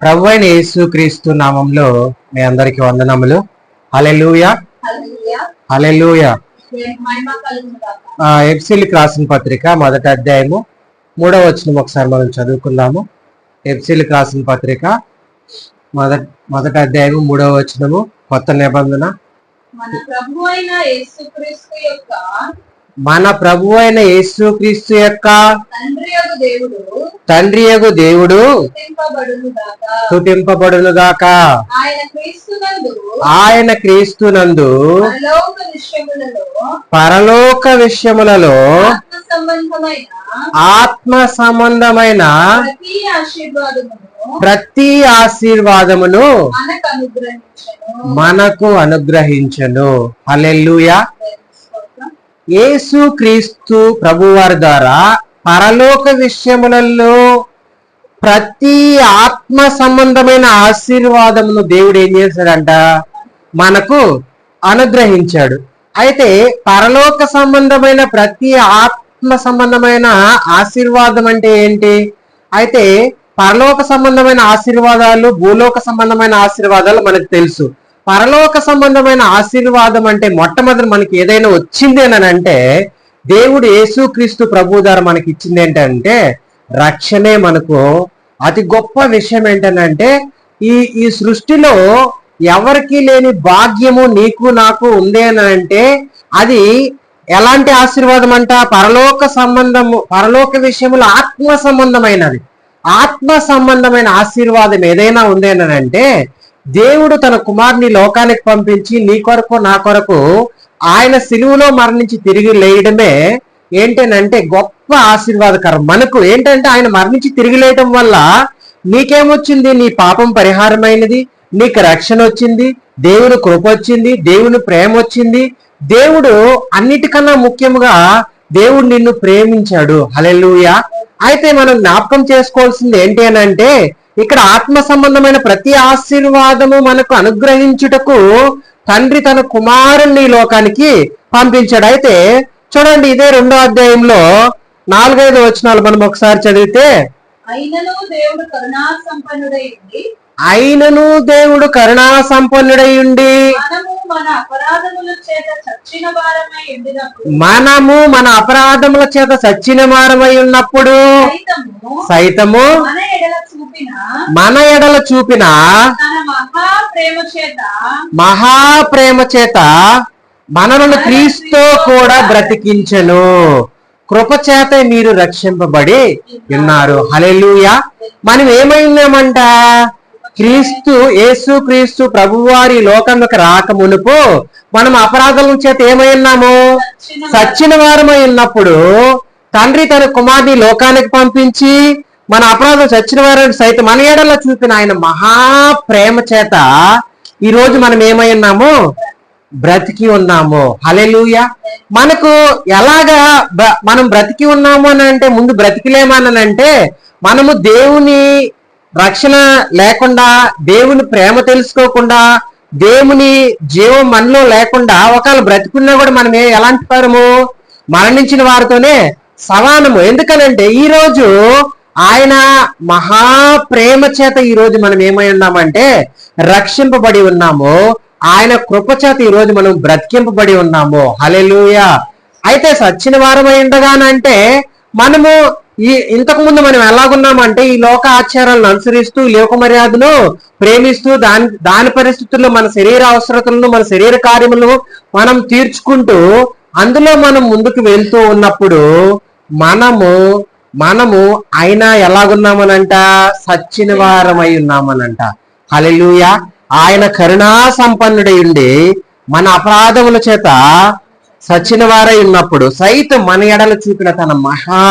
ప్రభు అయిన యేసు క్రీస్తు నామంలో మీ అందరికి వందనములు. కలుగును గాక. ఎఫ్సిల్కి రాసిన పత్రిక మొదటి అధ్యాయము మూడవ వచనం ఒకసారి మనం చదువుకుందాము. ఎఫ్సిల్కి రాసిన పత్రిక మొదటి మొదటి అధ్యాయము మూడవ వచనము కొత్త నిబంధన. మన ప్రభు అయిన యేసుక్రీస్తు యొక్క తండ్రి దేవుడు తండ్రి యగు దేవుడు. గాక ఆయన క్రీస్తునందు. పరలోక విషయములలో. ఆత్మ సంబంధమైన ప్రతి ఆశీర్వాదమును. మనకు అనుగ్రహించను. హల్లెలూయా. యేసు క్రీస్తు ప్రభువారి ద్వారా పరలోక విషయములలో ప్రతి ఆత్మ సంబంధమైన ఆశీర్వాదమును దేవుడు ఏం చేశాడంట? మనకు అనుగ్రహించాడు. అయితే పరలోక సంబంధమైన ప్రతి ఆత్మ సంబంధమైన ఆశీర్వాదం అంటే ఏంటి? అయితే పరలోక సంబంధమైన ఆశీర్వాదాలు భూలోక సంబంధమైన ఆశీర్వాదాలు మనకు తెలుసు. పరలోక సంబంధమైన ఆశీర్వాదం అంటే మొట్టమొదటి మనకి ఏదైనా వచ్చింది అని అంటే దేవుడు యేసుక్రీస్తు ప్రభు ద్వారా మనకి ఇచ్చింది ఏంటంటే రక్షణే మనకు. అతి గొప్ప విషయం ఏంటంటే ఈ ఈ సృష్టిలో ఎవరికి లేని భాగ్యము నీకు నాకు ఉంది అని అంటే అది ఎలాంటి ఆశీర్వాదం అంట పరలోక సంబంధము పరలోక విషయంలో ఆత్మ సంబంధమైనది. ఆత్మ సంబంధమైన ఆశీర్వాదం ఏదైనా ఉంది అని అంటే దేవుడు తన కుమారుని లోకానికి పంపించి నీ కొరకు నా కొరకు ఆయన సిలువలో మరణించి తిరిగి లేయడమే ఏంటనంటే గొప్ప ఆశీర్వాదకరం. మనకు ఏంటంటే ఆయన మరణించి తిరిగి లేయడం వల్ల నీకేమొచ్చింది? నీ పాపం పరిహారమైనది నీకు రక్షణ వచ్చింది దేవుని కృప వచ్చింది దేవుని ప్రేమ వచ్చింది. దేవుడు అన్నిటికన్నా ముఖ్యముగా దేవుడు నిన్ను ప్రేమించాడు. హలెలుయా అయితే మనం జ్ఞాపకం చేసుకోవాల్సింది ఏంటి అని అంటే ఇక్కడ ఆత్మ సంబంధమైన ప్రతి ఆశీర్వాదము మనకు అనుగ్రహించుటకు తండ్రి తన కుమారుణ్ణి లోకానికి పంపించాడు. అయితే చూడండి ఇదే రెండో అధ్యాయంలో నాలుగైదు వచనాలు మనం ఒకసారి చదివితే అయినను దేవుడు కరుణా సంపన్నుడై ఉండి మనము మన అపరాధముల చేత సచ్చిన వారమై ఉన్నప్పుడు సైతము మన మన ఎడల చూపిన తన మహా ప్రేమ చేత మనలను క్రీస్తు కూడా బ్రతికించెను. కృప చేత మీరు రక్షింపబడి ఉన్నారు. హలెలూయా మనం ఏమైనామంట? క్రీస్తు యేసు క్రీస్తు ప్రభువారి లోకంలోకి రాక మునుపు మనం అపరాధం చేత ఏమై ఉన్నాము సచ్చిన వారమై ఉన్నప్పుడు తండ్రి తన కుమార్ని లోకానికి పంపించి మన అపరాధం చచ్చిన వారిని సైతం మన ఏడలో చూపిన ఆయన మహా ప్రేమ చేత ఈ రోజు మనం ఏమై ఉన్నాము? బ్రతికి ఉన్నాము. హలెలుయ మనకు ఎలాగా మనం బ్రతికి ఉన్నాము అని అంటే ముందు బ్రతికిలేమనంటే మనము దేవుని రక్షణ లేకుండా దేవుని ప్రేమ తెలుసుకోకుండా దేవుని జీవం మనలో లేకుండా ఒకవేళ బ్రతికున్నా కూడా మనం ఏ- ఎలాంటి వారము? మరణించిన వారితోనే సమానము. ఎందుకనంటే ఈ రోజు ఆయన మహాప్రేమ చేత ఈ రోజు మనం ఏమై ఉన్నామంటే రక్షింపబడి ఉన్నాము ఆయన కృప చేత ఈ రోజు మనం బ్రతికింపబడి ఉన్నాము. హలెలుయ అయితే సచ్చిన వారమై ఉండగానంటే మనము ఈ ఇంతకు ముందు మనం ఎలాగున్నామంటే ఈ లోక ఆచారాలను అనుసరిస్తూ లోక మర్యాదను ప్రేమిస్తూ దాని దాని పరిస్థితుల్లో మన శరీర అవసరతలను మన శరీర కార్యములను మనం తీర్చుకుంటూ అందులో మనం ముందుకు వెళ్తూ ఉన్నప్పుడు మనము మనము ఆయన ఎలాగున్నామనంట? సచ్చిన వారమై ఉన్నామనంట. హల్లెలూయ. ఆయన కరుణా సంపన్నుడై ఉండి మన అపరాధముల చేత సచిన వారై ఉన్నప్పుడు సైతం మన ఎడల చూపిన తన మహా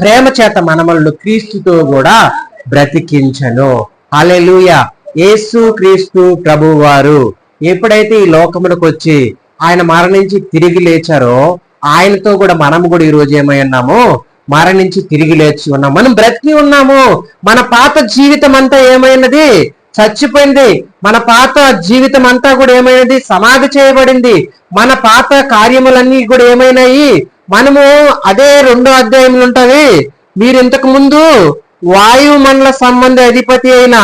ప్రేమ చేత మనమలను క్రీస్తుతో కూడా బ్రతికించను. హల్లెలూయ. యేసు క్రీస్తు ప్రభువారు ఎప్పుడైతే ఈ లోకములకు వచ్చి ఆయన మరణించి తిరిగి లేచారో ఆయనతో కూడా మనము కూడా ఈ రోజు ఏమై ఉన్నాము? మరణించి తిరిగి లేచి ఉన్నాం. మనం బ్రతికి ఉన్నాము. మన పాత జీవితం అంతా ఏమైనది? చచ్చిపోయింది. మన పాత జీవితం అంతా కూడా ఏమైనది? సమాధి చేయబడింది. మన పాత కార్యములన్నీ కూడా ఏమైనాయి? మనము అదే రెండో అధ్యాయంలో ఉంటది. మీరు ఇంతకు ముందు వాయుమండల సంబంధ అధిపతి అయిన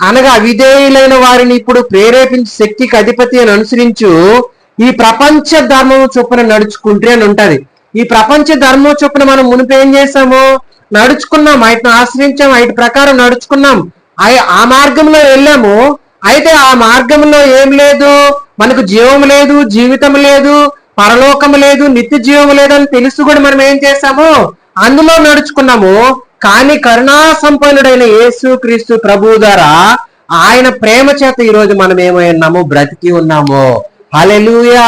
అనగా అవిధేయులైన వారిని ఇప్పుడు ప్రేరేపించి శక్తికి అధిపతి అని అనుసరించు ఈ ప్రపంచ ధర్మము చొప్పున నడుచుకుంటే అని ఉంటది. ఈ ప్రపంచ ధర్మం చొప్పున మనం మునుపు ఏం చేసాము నడుచుకున్నాం వాటిని ఆశ్రయించాం వాటి ప్రకారం నడుచుకున్నాం. ఆ మార్గంలో వెళ్ళాము. అయితే ఆ మార్గంలో ఏం లేదు? మనకు జీవం లేదు జీవితం లేదు పరలోకం లేదు నిత్య జీవం లేదు అని తెలుసు కూడా మనం ఏం చేసాము అందులో నడుచుకున్నాము. కానీ కరుణా సంపన్నుడైన యేసు క్రీస్తు ప్రభు ద్వారా ఆయన ప్రేమ చేత ఈరోజు మనం ఏమై ఉన్నాము? బ్రతికి ఉన్నాము. హల్లెలూయా!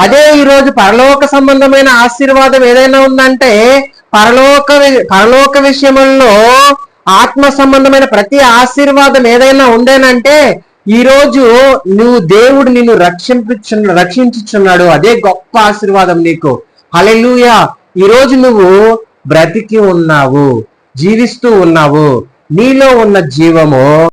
అదే ఈరోజు పరలోక సంబంధమైన ఆశీర్వాదం ఏదైనా ఉందంటే పరలోక పరలోక విషయంలో ఆత్మ సంబంధమైన ప్రతి ఆశీర్వాదం ఏదైనా ఉందేనంటే ఈరోజు నువ్వు దేవుడు నిన్ను రక్షించు రక్షించుచున్నాడు. అదే గొప్ప ఆశీర్వాదం నీకు. హలెలుయా ఈరోజు నువ్వు బ్రతికి ఉన్నావు జీవిస్తూ ఉన్నావు. నీలో ఉన్న జీవము